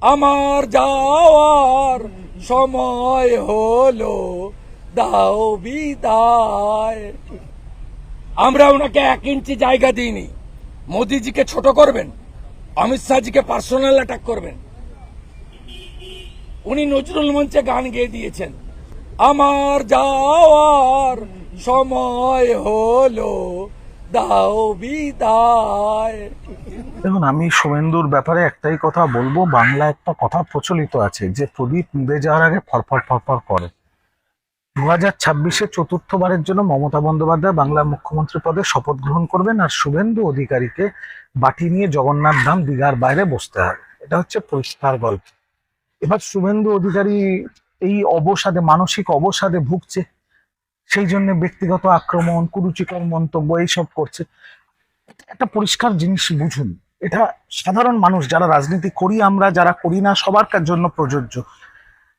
আমার যাওয়ার সময় হলো, দাও বিদায়। আমরা ওনাকে এক ইঞ্চি জায়গা দিইনি। মোদিজিকে ছোট করবেন, অমিত শাহজিকে পার্সোনাল অ্যাটাক করবেন। উনি নজরুল মঞ্চে গান গেয়ে দিয়েছেন। আমার যাওয়ার সময় হলো দেখুন, আমি শুভেন্দুর ব্যাপারে একটাই কথা বলব, বাংলা একটা কথা প্রচলিত আছে যে প্রদীপ নিভে যাওয়ার আগে ফরফর ফরফর করে। দু হাজার ছাব্বিশে চতুর্থবারের জন্য মমতা বন্দ্যোপাধ্যায় বাংলার মুখ্যমন্ত্রী পদে শপথ গ্রহণ করবেন আর শুভেন্দু অধিকারীকে বাটি নিয়ে জগন্নাথ ধাম দীঘার বাইরে বসতে হবে। এটা হচ্ছে পরিষ্কার গল্প। এবার শুভেন্দু অধিকারী এই অবসাদে, মানসিক অবসাদে ভুগছে। সেই জন্য ব্যক্তিগত আক্রমণ, কুরুচিকর মন্তব্য এইসব করছে। একটা পরিষ্কার জিনিস বুঝুন, এটা সাধারণ মানুষ, যারা রাজনীতি করি আমরা, যারা করি না, সবার জন্য প্রযোজ্য।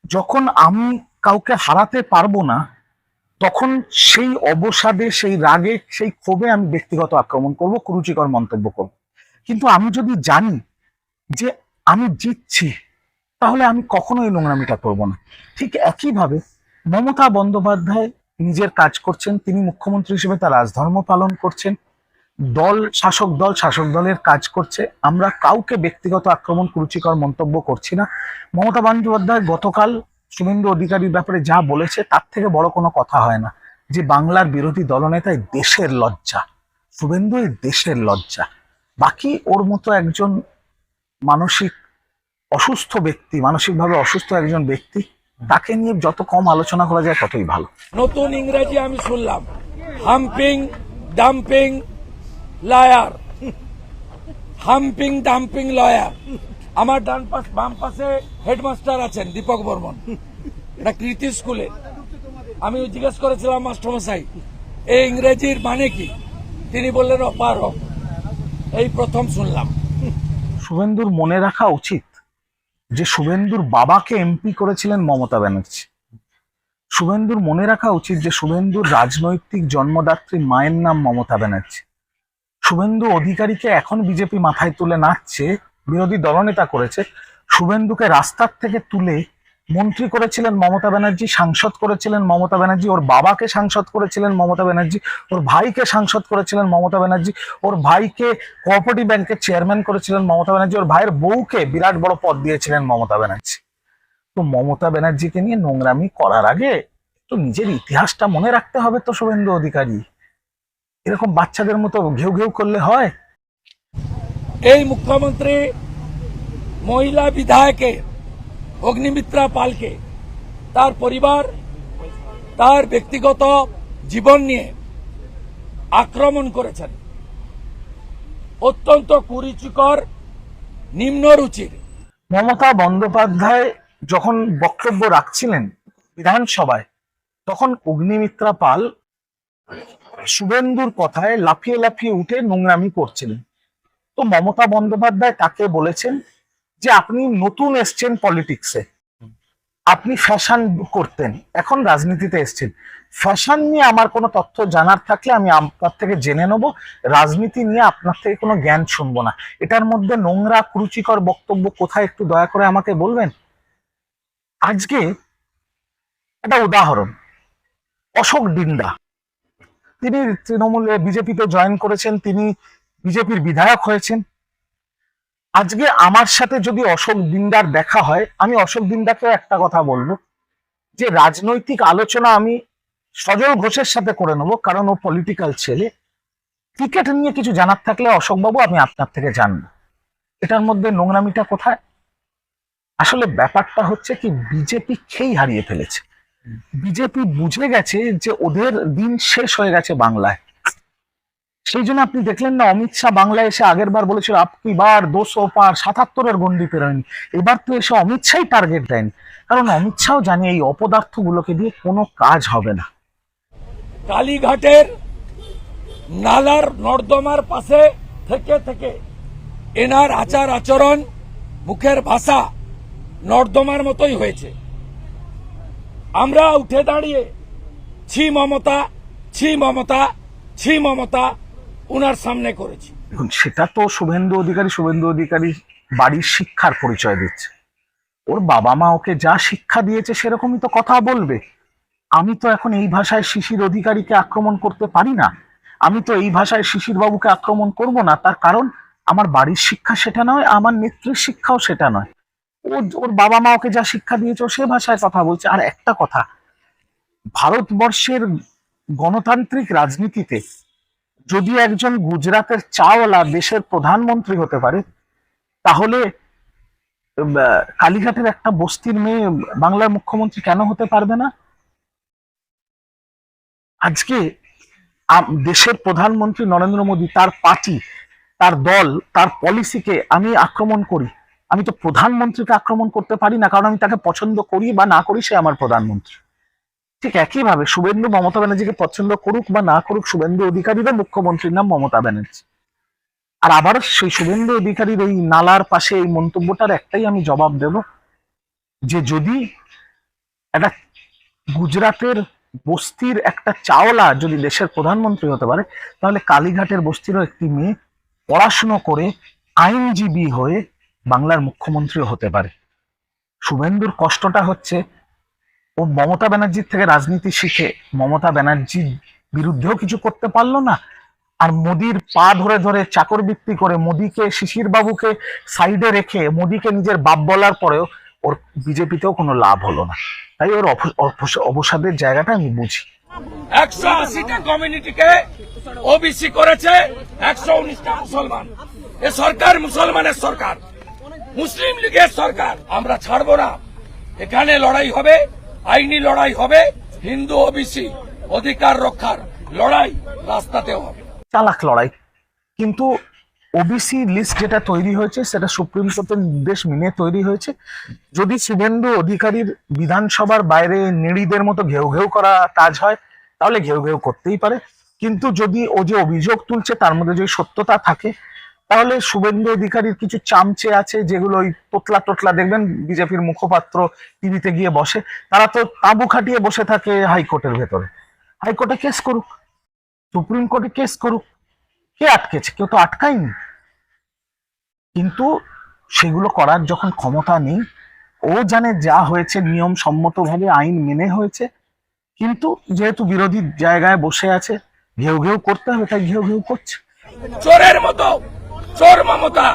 যখন আমি কাউকে হারাতে পারব না, তখন সেই অবসাদে, সেই রাগে, সেই ক্ষোভে আমি ব্যক্তিগত আক্রমণ করব, কুরুচিকর মন্তব্য করব। কিন্তু আমি যদি জানি যে আমি জিতছি, তাহলে আমি কখনোই নোংরামিটা করব না। ঠিক একইভাবে মমতা বন্দ্যোপাধ্যায় নিজের কাজ করছেন, তিনি মুখ্যমন্ত্রী হিসেবে তার রাজধর্ম পালন করছেন, দল, শাসক দল, শাসক দলের কাজ করছে। আমরা কাউকে ব্যক্তিগত আক্রমণ, কুরুচিকর মন্তব্য করছি না। মমতা বন্দ্যোপাধ্যায় গতকাল শুভেন্দু অধিকারীর ব্যাপারে যা বলেছে, তার থেকে বড় কোনো কথা হয় না যে বাংলার বিরোধী দলনেতাই দেশের লজ্জা। শুভেন্দু এই দেশের লজ্জা। বাকি ওর মতো একজন মানসিক অসুস্থ ব্যক্তি, মানসিকভাবে অসুস্থ একজন ব্যক্তি তাকে নিয়ে যত কম আলোচনা করা যায় ততই ভালো। নতুন ইংরেজি আমি শুনলাম। Humping dumping liar. Humping dumping lawyer. আমার ডান পাশ বাম পাশে হেডমাস্টার আছেন দীপক বর্মন। এটা কৃতি স্কুলে। আমি জিজ্ঞেস করেছিলাম মাস্টারমশাই এই ইংরেজির মানে কি? তিনি বললেন অপারক এই প্রথম শুনলাম। শুভেন্দুর মনে রাখা উচিত যে শুভেন্দুর বাবাকে এমপি করেছিলেন মমতা ব্যানার্জি। শুভেন্দুর মনে রাখা উচিত যে শুভেন্দুর রাজনৈতিক জন্মদাত্রী মায়ের নাম মমতা ব্যানার্জি। শুভেন্দু অধিকারীকে এখন বিজেপি মাথায় তুলে নাচছে, বিরোধী দলনেতা করেছে। শুভেন্দুকে রাস্তার থেকে তুলে মন্ত্রী করেছিলেন মমতা ব্যানার্জি, সাংসদ করেছিলেন মমতা ব্যানার্জি, ওর বাবাকে সাংসদ করেছিলেন মমতা ব্যানার্জি, ওর ভাইকে সাংসদ করেছিলেন মমতা ব্যানার্জি, ওর ভাইকে কোঅপারেটিভ ব্যাংকের চেয়ারম্যান করেছিলেন মমতা ব্যানার্জি, ওর ভাইয়ের বউকে বিরাট বড় পদ দিয়েছিলেন মমতা ব্যানার্জি। তো মমতা ব্যানার্জিকে নিয়ে নোংরামি করার আগে তো নিজের ইতিহাসটা মনে রাখতে হবে তো শুভেন্দু অধিকারী। এরকম বাচ্চাদের মতো ঘেউ ঘেউ করলে হয়? এই মুখ্যমন্ত্রী, মহিলা বিধায়কে অগ্নিমিত্রা পালকে তার পরিবার, তার ব্যক্তিগত জীবন নিয়ে আক্রমণ করেছেন। অত্যন্ত কুরুচিকর নিম্নরুচির মমতা বন্দ্যোপাধ্যায় যখন বক্তব্য রাখছিলেন বিধানসভায়, তখন অগ্নিমিত্রা পাল শুভেন্দুর কথায় লাফিয়ে লাফিয়ে উঠে নোংরামি করছিলেন। তো মমতা বন্দ্যোপাধ্যায় তাকে বলেছেন? যে আপনি নতুন এসছেন পলিটিক্সে আপনি ফ্যাশন করতেন, এখন রাজনীতিতে এসছেন। ফ্যাশন নিয়ে আমার কোনো তথ্য জানার থাকলে আমি আপনার থেকে জেনে নেব। রাজনীতি নিয়ে আপনার থেকে কোনো জ্ঞান শুনব না। এটার মধ্যে নোংরা, কুরুচিকর বক্তব্য কোথায় একটু দয়া করে আমাকে বলবেন? আজকে একটা উদাহরণ। অশোক ডিন্ডা। তিনি তৃণমূলে, বিজেপিতে জয়েন করেছেন, তিনি বিজেপির বিধায়ক হয়েছেন। আজকে আমার সাথে যদি অশোক দিন্দার দেখা হয়, আমি অশোক দিন্দাকেও একটা কথা বলব, যে রাজনৈতিক আলোচনা আমি সজল ঘোষের সাথে করে নেব, কারণ ও পলিটিক্যাল ছেলে। ক্রিকেট নিয়ে কিছু জানার থাকলে অশোকবাবু, আমি আপনার থেকে জানব। এটার মধ্যে নোংরামিটা কোথায়? আসলে ব্যাপারটা হচ্ছে কি, বিজেপি খেই হারিয়ে ফেলেছে। বিজেপি বুঝে গেছে যে ওদের দিন শেষ হয়ে গেছে বাংলায়। সেই জন্য আপনি দেখলেন না, অমিত শাহ বাংলায় এসে আগের বার বলেছিল আপনি বার দোষো পার সাতাত্তরের গন্ডি পেরোয়নি এবার তো এসে অমিত শাহই টার্গেট দেন। কারণ অমিত শাহ জানে এই অপদার্থগুলোকে দিয়ে কোনো কাজ হবে না। কালীঘাটের নালার নর্দমার পাশে থেকে থেকে এনার আচার আচরণ মুখের ভাষা নর্দমার মতোই হয়েছে। আমরা উঠে দাঁড়িয়ে, ছি মমতা ছি মমতা ছি মমতা উনার সামনে করেছি। দেখুন, সেটা তো শুভেন্দু অধিকারী শুভেন্দু অধিকারী বাড়ির শিক্ষার পরিচয় দিচ্ছে। ওর বাবা মা ওকে যা শিক্ষা দিয়েছে সেরকমই তো কথা বলবে। আমি তো এখন এই ভাষায় শিশির অধিকারীকে আক্রমণ করতে পারি না। আমি তো এই ভাষায় শিশির বাবুকে আক্রমণ করব না। তার কারণ, আমার বাড়ির শিক্ষা সেটা নয়, আমার নেত্রীর শিক্ষাও সেটা নয়। ও ওর বাবা মা ওকে যা শিক্ষা দিয়েছে সে ভাষায় কথা বলছে। আর একটা কথা, ভারতবর্ষের গণতান্ত্রিক রাজনীতিতে যদি একজন গুজরাটের চাওয়ালা দেশের প্রধানমন্ত্রী হতে পারে, তাহলে কালীঘাটের একটা বস্তির মেয়ে বাংলার মুখ্যমন্ত্রী কেন হতে পারবে না? আজকে দেশের প্রধানমন্ত্রী নরেন্দ্র মোদী তার পার্টি, তার দল, তার পলিসিকে আমি আক্রমণ করি। আমি তো প্রধানমন্ত্রীকে আক্রমণ করতে পারি না, কারণ আমি তাকে পছন্দ করি বা না করি সে আমার প্রধানমন্ত্রী। ঠিক একইভাবে শুভেন্দু মমতা ব্যানার্জিকে পছন্দ করুক বা না করুক, শুভেন্দু অধিকারীরও মুখ্যমন্ত্রীর নাম মমতা ব্যানার্জি। আর আবার সেই শুভেন্দু অধিকারীর এই নালার পাশে এই মন্তব্যটার একটাই আমি জবাব দেব, যে যদি একটা গুজরাটের বস্তির একটা চাওলা যদি দেশের প্রধানমন্ত্রী হতে পারে, তাহলে কালীঘাটের বস্তিরও একটি মেয়ে পড়াশুনো করে আইনজীবী হয়ে বাংলার মুখ্যমন্ত্রীও হতে পারে। শুভেন্দুর কষ্টটা হচ্ছে ও মমতা ব্যানার্জির থেকে রাজনীতি শিখে মমতা ব্যানার্জির বিরুদ্ধেও কিছু করতে পারল না? আর মোদির পা ধরে ধরে চাকর বৃত্তি করে মোদিকে, শিশির বাবুকে সাইডে রেখে মোদিকে নিজের বাপ বলার পরেও ওর বিজেপিতেও কোনো লাভ হলো না। তাই ওর অবসাদের জায়গাটা আমি বুঝি। একশো আশিটা কমিউনিটিকে ওবিসি করেছে, একশো উনিশটা মুসলমান। এ সরকার মুসলমানের সরকার। মুসলিম লীগের সরকার। আমরা ছাড়বো না। এখানে লড়াই হবে। আইনি লড়াই হবে, হিন্দু ওবিসি অধিকার রক্ষার লড়াই রাস্তাতেও হবে। চালাক লড়াই। কিন্তু ওবিসি লিস্ট যেটা তৈরি হয়েছে, সেটা সুপ্রিম কোর্টের নির্দেশ মেনে তৈরি হয়েছে। যদি শুভেন্দু অধিকারীর বিধানসভার বাইরে নেড়িদের মতো ঘেউ ঘেউ করা কাজ হয়, তাহলে ঘেউ ঘেউ করতেই পারে। কিন্তু যদি ও যে অভিযোগ তুলছে, তার মধ্যে যদি সত্যতা থাকে তাহলে শুভেন্দু অধিকারীর কিছু চামচে আছে যেগুলো ওই তোতলা টোতলা দেখবেন, বিজেপির মুখপাত্র টিভিতে গিয়ে বসে। তারা তো তাঁবু খাটিয়ে বসে থাকে হাইকোর্টের ভেতরে। হাইকোর্টে কেস করুক, সুপ্রিম কোর্টে কেস করুক, কে আটকেছে? কেউ তো আটকায়নি। কিন্তু সেগুলো করার যখন ক্ষমতা নেই, ও জানে যা হয়েছে, নিয়ম সম্মতভাবে আইন মেনে হয়েছে। কিন্তু যেহেতু বিরোধী জায়গায় বসে আছে, ঘেউ ঘেউ করতে হবে, তাই ঘেউ ঘেউ করছে। চোরের মতো! চোর মমতা।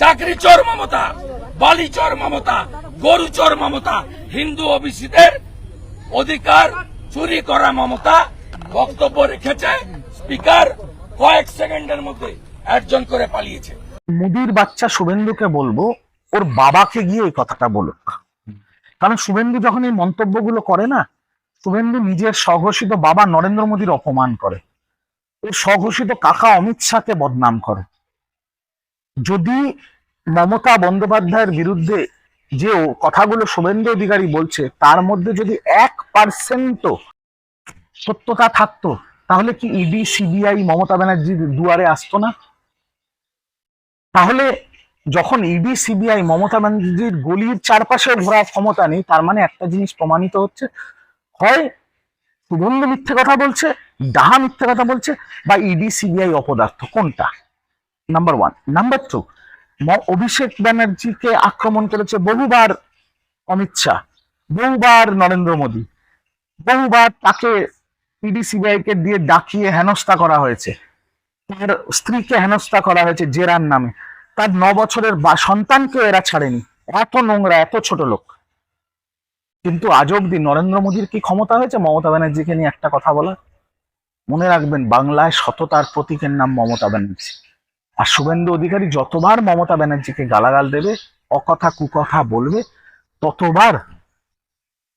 চাকরি চোর মমতা, বালি চোর মমতা, গরু চোর মমতা, হিন্দু ওবিসিদের অধিকার চুরি করা মমতা বক্তব্য রেখেছে স্পিকার কয়েক সেকেন্ডের মধ্যে একজন করে পালিয়েছে। মুদির বাচ্চা শুভেন্দুকে বলব, ওর বাবাকে গিয়ে এই কথাটা বলুক। কারণ শুভেন্দু যখন এই মন্তব্যগুলো করে না, শুভেন্দু নিজের স্বঘোষিত বাবা নরেন্দ্র মোদীর অপমান করে। ওর স্বঘোষিত কাকা অমিত শাহকে বদনাম করে। যদি মমতা বন্দ্যোপাধ্যায়ের বিরুদ্ধে যে কথাগুলো শুভেন্দু অধিকারী বলছে, তার মধ্যে যদি এক পার্সেন্টও সত্যতা থাকতো, তাহলে কি ইডি সিবিআই মমতা ব্যানার্জির দুয়ারে আসতো না? তাহলে যখন ইডি সিবিআই মমতা ব্যানার্জির গলির চারপাশে ঘোরার ক্ষমতা নেই, তার মানে একটা জিনিস প্রমাণিত হচ্ছে, হয় শুভেন্দু মিথ্যে কথা বলছে, ডাহা মিথ্যে কথা বলছে, বা ইডি সিবিআই অপদার্থ, কোনটা? Number one number two Abhishek ব্যানার্জিকে আক্রমণ করেছে বহুবার অমিত শাহ, বহুবার নরেন্দ্র মোদী, বহুবার তাকে ইডি সিবিআই কে দিয়ে ডাকিয়ে হেনস্থা করা হয়েছে। তার স্ত্রীকে হেনস্থা করা হয়েছে জেরার নামে। তার ন বছরের বা সন্তানকেও এরা ছাড়েনি। এত নোংরা, এত ছোট লোক। কিন্তু আজ অব্দি নরেন্দ্র মোদীর কি ক্ষমতা হয়েছে? মমতা ব্যানার্জিকে নিয়ে একটা কথা বলা। মনে রাখবেন, বাংলায় সততার প্রতীকের নাম মমতা ব্যানার্জি। আর শুভেন্দু অধিকারী যতবার মমতা ব্যানার্জিকে গালাগাল দেবে, অকথা কুকথা বলবে, ততবার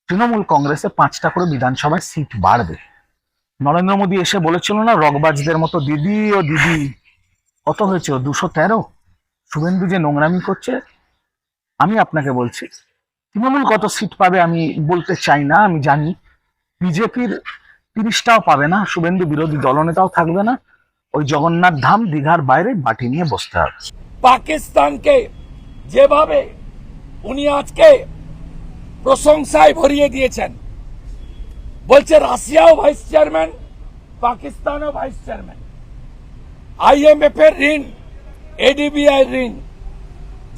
তৃণমূল কংগ্রেসে পাঁচটা করে বিধানসভায় সিট বাড়বে। নরেন্দ্র মোদী এসে বলেছিল না, রগবাজদের মতো দিদি ও দিদি, কত হয়েছে দুশো তেরো? শুভেন্দু যে নোংরামি করছে, আমি আপনাকে বলছি, তৃণমূল কত সিট পাবে আমি বলতে চাই না, আমি জানি। বিজেপির তিরিশটাও পাবে না, শুভেন্দু বিরোধী দলনেতাও থাকবে না ওই জগন্নাথ ধাম দীঘার বাইরে বাটি নিয়ে বসতে হবে। পাকিস্তানকে যেভাবে উনি আজকে প্রশংসায় ভরিয়ে দিয়েছেন, বলছে রাশিয়াও ভাইস চেয়ারম্যান, পাকিস্তানও ভাইস চেয়ারম্যান। আইএমএফ এর ঋণ এডিবিআই ঋণ,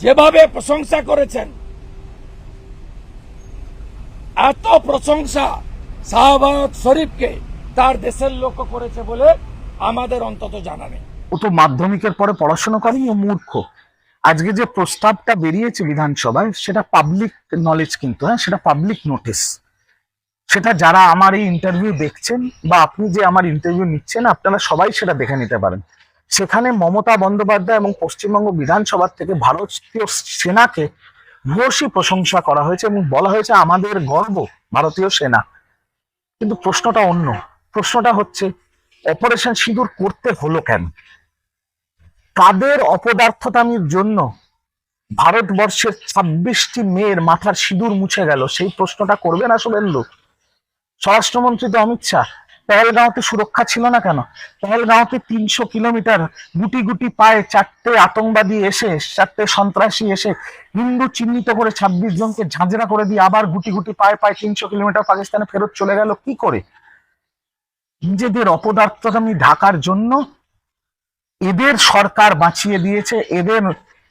যেভাবে প্রশংসা করেছেন, এত প্রশংসা শাহবাজ শরীফকে তার দেশের লোক করেছে বলে আমাদের অন্তত জানা নেই। ও তো মাধ্যমিকের পরে পড়াশোনা করেনি, ও মূর্খ। আজকে যে প্রস্তাবটা বেরিয়েছে বিধানসভায়, সেটা পাবলিক নলেজ কিন্তু হ্যাঁ সেটা পাবলিক নোটিস সেটা যারা আমার এই ইন্টারভিউ দেখছেন বা আপনি যে আমার ইন্টারভিউ নিচ্ছেন, আপনারা সবাই সেটা দেখে নিতে পারেন। সেখানে মমতা বন্দ্যোপাধ্যায় এবং পশ্চিমবঙ্গ বিধানসভার থেকে ভারতীয় সেনাকে ভূয়সী প্রশংসা করা হয়েছে এবং বলা হয়েছে আমাদের গর্ব ভারতীয় সেনা। কিন্তু প্রশ্নটা অন্য। প্রশ্নটা হচ্ছে অপারেশন সিঁদুর করতে হলো কেন? কাদের অপদার্থতামির জন্য ভারতবর্ষের ছাব্বিশটি মেয়ের মাথার সিঁদুর মুছে গেল? সেই প্রশ্নটা করবে না শুভেন্দু স্বরাষ্ট্রমন্ত্রী তো অমিত শাহ। পেহেলগাঁওতে সুরক্ষা ছিল না কেন? পেহেলগাঁওতে তিনশো কিলোমিটার গুটি গুটি পায়ে চারটে আতঙ্কবাদী এসে, চারটে সন্ত্রাসী এসে হিন্দু চিহ্নিত করে ছাব্বিশ জনকে ঝাঁঝরা করে দিয়ে আবার গুটি গুটি পায়ে পায়ে তিনশো কিলোমিটার পাকিস্তানে ফেরত চলে গেল। কি করে? নিজেদের অপদার্থতামি ঢাকার জন্য এদের সরকার বাঁচিয়ে দিয়েছে, এদের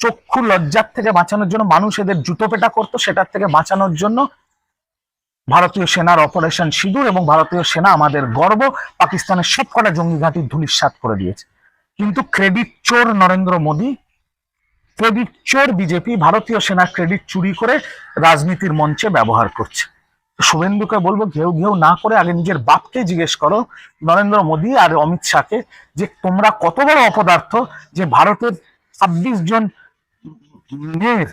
চক্ষু লজ্জার থেকে বাঁচানোর জন্য, মানুষ এদের জুতো পেটা করতো, সেটার থেকে বাঁচানোর জন্য ভারতীয় সেনার অপারেশন সিঁদুর এবং ভারতীয় সেনা আমাদের গর্ব, পাকিস্তানের সবকটা জঙ্গি ঘাঁটি ধুলিস্বাত করে দিয়েছে। কিন্তু ক্রেডিট চোর নরেন্দ্র মোদী, ক্রেডিট চোর বিজেপি, ভারতীয় সেনা ক্রেডিট চুরি করে রাজনীতির মঞ্চে ব্যবহার করছে। শুভেন্দুকে বলব, ঘেউ ঘেউ না করে আগে নিজের বাপকে জিজ্ঞেস করো, নরেন্দ্র মোদী আর অমিত শাহকে, যে তোমরা কত বড় অপদার্থ যে ভারতের ছাব্বিশ জন মেয়ের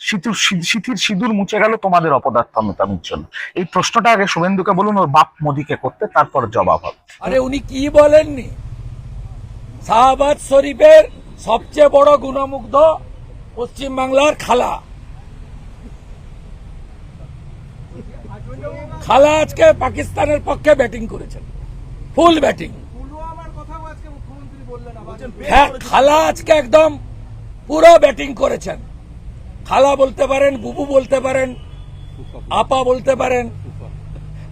সিঁথির সিঁথির সিঁদুর মুছে গেল তোমাদের অপদার্থতামির জন্য। এই প্রশ্নটা আগে শুভেন্দুকে বলুন, ওর বাপ মোদীকে করতে, তারপর জবাব হবে। আরে উনি কি বলেননি? শাহবাজ শরীফের সবচেয়ে বড় গুণমুগ্ধ পশ্চিমবাংলার খালা। খালা আজকে পাকিস্তানের পক্ষে ব্যাটিং করেছেন। ফুল ব্যাটিং হ্যাঁ খালা আজকে একদম পুরো ব্যাটিং করেছেন। খালা বলতে পারেন, বুবু বলতে পারেন, আপা বলতে পারেন,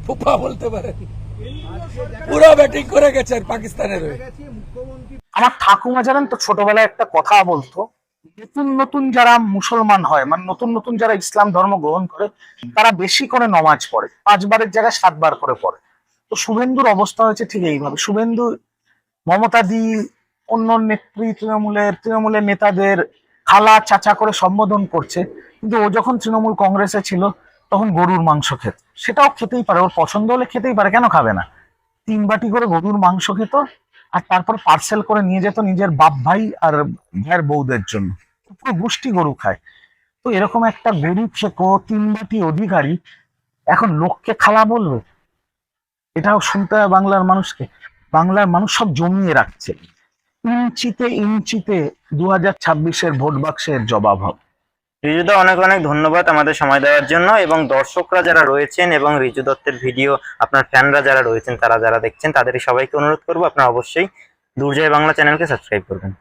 ফুফা বলতে পারেন। পুরো ব্যাটিং করে গেছেন পাকিস্তানের আমার ঠাকুমা জানেন তো, ছোটবেলায় একটা কথা বলতো নতুন নতুন যারা মুসলমান হয় মানে নতুন নতুন যারা ইসলাম ধর্ম গ্রহণ করে, তারা বেশি করে নমাজ পড়ে, পাঁচবারের জায়গায় সাতবার করে পড়ে। তো শুভেন্দুর অবস্থা হয়েছে ঠিক এইভাবে। শুভেন্দু মমতা দি অন্য নেত্রী তৃণমূলের তৃণমূলের নেতাদের খালা চাচা করে সম্বোধন করছে, কিন্তু ও যখন তৃণমূল কংগ্রেসে ছিল, তখন গরুর মাংস খেত। সেটাও খেতেই পারে, ওর পছন্দ হলে খেতেই পারে, কেন খাবে না? তিন বাটি করে গরুর মাংস খেত, আর তারপর পার্সেল করে নিয়ে যেত নিজের বাপ ভাই আর ভাইয়ের বউদের জন্য। পুরো গোষ্ঠী গরু খায়। তো এরকম একটা গরিব, সে তিনবাটি অধিকারী এখন লোককে খালা বলবে? এটাও শুনতে হয় বাংলার মানুষকে। বাংলার মানুষ সব জমিয়ে রাখছে। ইঞ্চিতে ইঞ্চিতে দু হাজার ছাব্বিশের ভোট বাক্সের জবাব হবে। রিজুদা অনেক অনেক ধন্যবাদ আমাদের সময় দেওয়ার জন্য এবং দর্শকরা যারা রয়েছেন এবং রিজু দত্তের ভিডিও আপনার ফ্যানরা যারা রয়েছেন, তারা যারা দেখছেন তাদের সবাইকে অনুরোধ করব আপনারা অবশ্যই দুর্জয় বাংলা চ্যানেলকে সাবস্ক্রাইব করবেন।